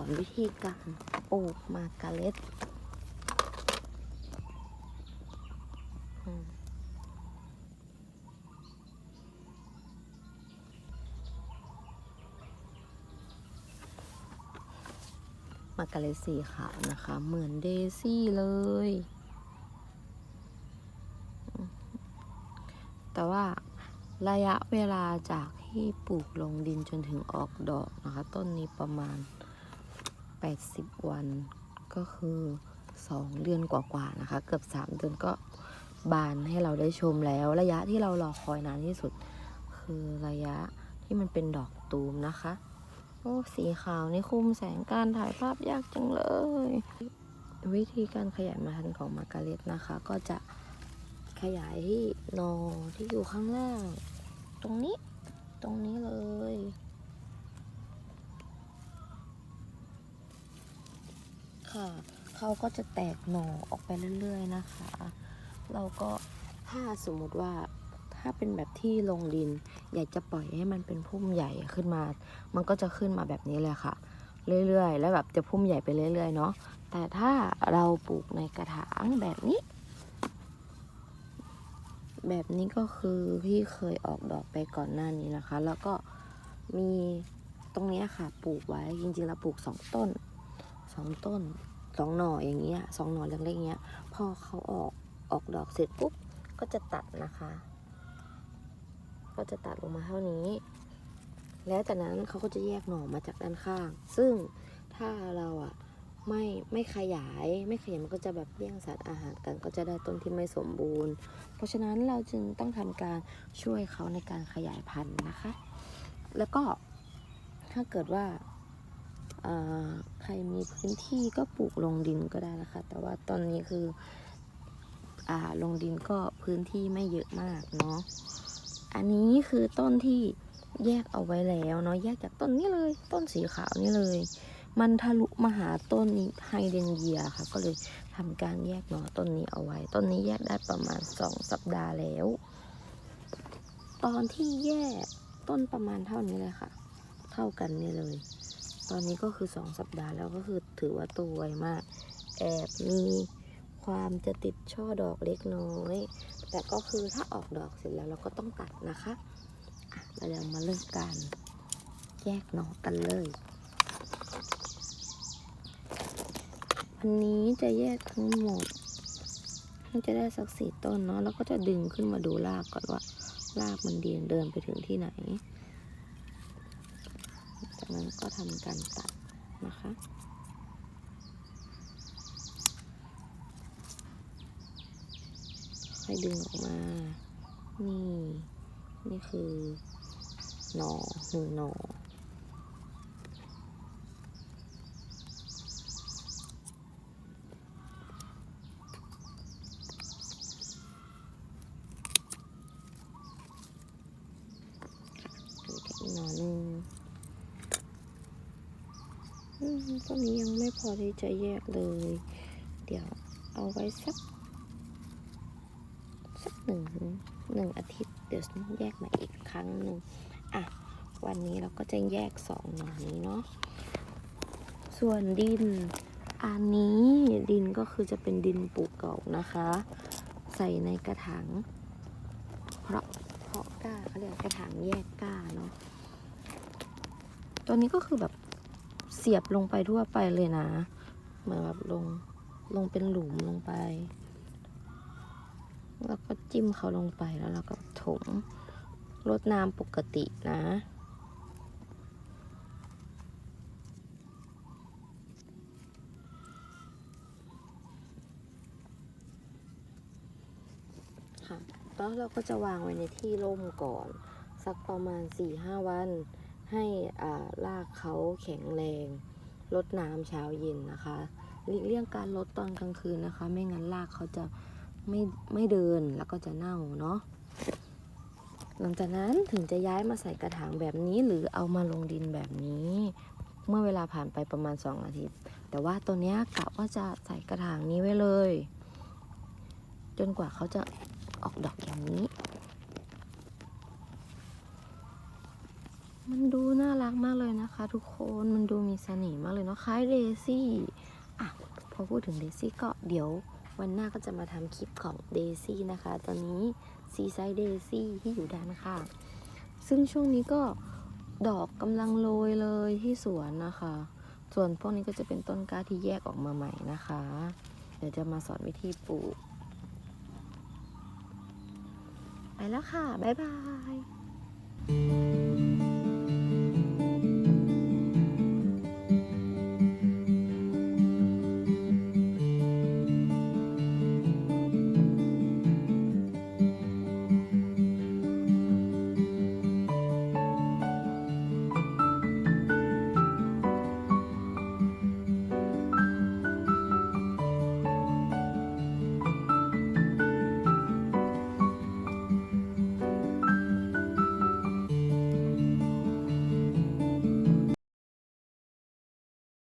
อนวิธีการปลูกมาการ์เร็ตอืมาการ์เร็ตสีขาวนะคะ เหมือนเดซี่เลย แต่ว่าระยะเวลาจากที่ปลูกลงดินจนถึงออกดอกนะคะ ต้นนี้ประมาณ 80 วันก็คือ 2 เดือนกว่าๆนะคะ เกือบ 3 เดือนก็บานให้เราได้ชมแล้ว ระยะที่เรารอคอยนานที่สุด คือระยะที่มันเป็นดอกตูมนะคะ โอ้สีขาวนี่คุมแสงการถ่ายภาพยากจังเลย วิธีการขยายมาทันของมาการเร็ตนะคะ ก็จะขยายที่นอที่อยู่ข้างล่าง ตรงนี้ตรงนี้เลย ค่ะเขาก็จะแตกหน่อออกไปเรื่อยๆนะคะ เราก็ถ้าสมมติว่าถ้าเป็นแบบที่ลงดิน อยากจะปล่อยให้มันเป็นพุ่มใหญ่ขึ้นมา มันก็จะขึ้นมาแบบนี้เลยค่ะ เรื่อยๆ แล้วแบบจะพุ่มใหญ่ไปเรื่อยๆเนาะแต่ถ้าเราปลูกในกระถางแบบนี้ แบบนี้ก็คือพี่เคยออกดอกไปก่อนหน้านี้นะคะ แล้วก็มีตรงนี้ค่ะ ปลูกไว้จริงๆแล้วปลูกสองต้น สองต้นสองหน่ออย่างเงี้ยสองหน่อเล็กๆเงี้ยพอเขาออกออกดอกเสร็จปุ๊บก็จะตัดนะคะ ก็จะตัดลงมาเท่านี้ แล้วจากนั้นเขาก็จะแยกหน่อมาจากด้านข้าง ซึ่งถ้าเราอะไม่ไม่ขยายไม่ขยายมันก็จะแบบแย่งสารอาหารกัน ก็จะได้ต้นที่ไม่สมบูรณ์ เพราะฉะนั้นเราจึงต้องทำการช่วยเขาในการขยายพันธุ์นะคะ แล้วก็ถ้าเกิดว่า ใครมีพื้นที่ก็ปลูกลงดินก็ได้นะคะ แต่ว่าตอนนี้คืออาลงดินก็พื้นที่ไม่เยอะมากเนาะอันนี้คือต้นที่แยกเอาไว้แล้วเนาะแยกจากต้นนี้เลย ต้นสีขาวนี่เลย มันทะลุมาหาต้นไฮเดรนเยียค่ะ ก็เลยทำการแยกหน่อต้นนี้เอาไว้ ต้นนี้แยกได้ประมาณสองสัปดาห์แล้ว ตอนที่แยกต้นประมาณเท่านี้เลยค่ะ เท่ากันนี่เลย ตอนนี้ก็คือสองสัปดาห์แล้วก็คือถือว่าโตไวมาก แอบมีความจะติดช่อดอกเล็กน้อย แต่ก็คือถ้าออกดอกเสร็จแล้วเราก็ต้องตัดนะคะเราจะมาเริ่มการแยกหน่อกันเลยวันนี้จะแยกทั้งหมดให้จะได้สักสี่ต้นเนาะแล้วก็จะดึงขึ้นมาดูรากก่อนว่า รากมันเดียนเดินไปถึงที่ไหน จากนั้นก็ทำการตัดนะคะค่อยดึงออกมา นี่ นี่คือหนอหนึ่งหนออีกหนอหนึ่ง ต้นนี้ยังไม่พอที่จะแยกเลย เดี๋ยวเอาไว้สัก สักหนึ่งหนึ่งอาทิตย์ เดี๋ยวแยกมาอีกครั้งหนึ่งอะ วันนี้เราก็จะแยกสองหน่อนี้เนาะ ส่วนดิน อันนี้ดินก็คือจะเป็นดินปลูกเก่านะคะ ใส่ในกระถาง เพราะเพราะก้าเขาเรียกกระถางแยกก้าเนาะตัวนี้ก็คือแบบ สียบลงไปทั่วไปเลยนะ เหมือนแบบลงลงเป็นหลุมลงไป แล้วก็จิ้มเขาลงไปแล้วเราก็ถมรดน้ำปกตินะค่ะแล้วเราก็จะวางไว้ในที่ร่มก่อน สักประมาณ4-5วัน ให้อ่ารากเขาแข็งแรงลดน้ำเช้าเย็นนะคะหลีกเลี่ยงการลดตอนกลางคืนนะคะ ไม่งั้นรากเขาจะไม่ไม่เดินแล้วก็จะเน่าเนาะหลังจากนั้นถึงจะย้ายมาใส่กระถางแบบนี้หรือเอามาลงดินแบบนี้ เมื่อเวลาผ่านไปประมาณ 2 อาทิตย์ แต่ว่าตัวเนี้ยกะว่าจะใส่กระถางนี้ไว้เลย จนกว่าเขาจะออกดอกอย่างนี้ มันดูน่ารักมากเลยนะคะ ทุกคนมันดูมีเสน่ห์มากเลยเนาะคล้ายเดซี่อะพอพูดถึงเดซี่ก็เดี๋ยววันหน้าก็จะมาทำคลิปของเดซี่นะคะ ตอนนี้ซีไซด์เดซี่ที่อยู่ด้านข้างซึ่งช่วงนี้ก็ดอกกำลังโรยเลยที่สวนนะคะ ส่วนพวกนี้ก็จะเป็นต้นกล้าที่แยกออกมาใหม่นะคะ เดี๋ยวจะมาสอนวิธีปลูก ไปแล้วค่ะ บ๊ายบาย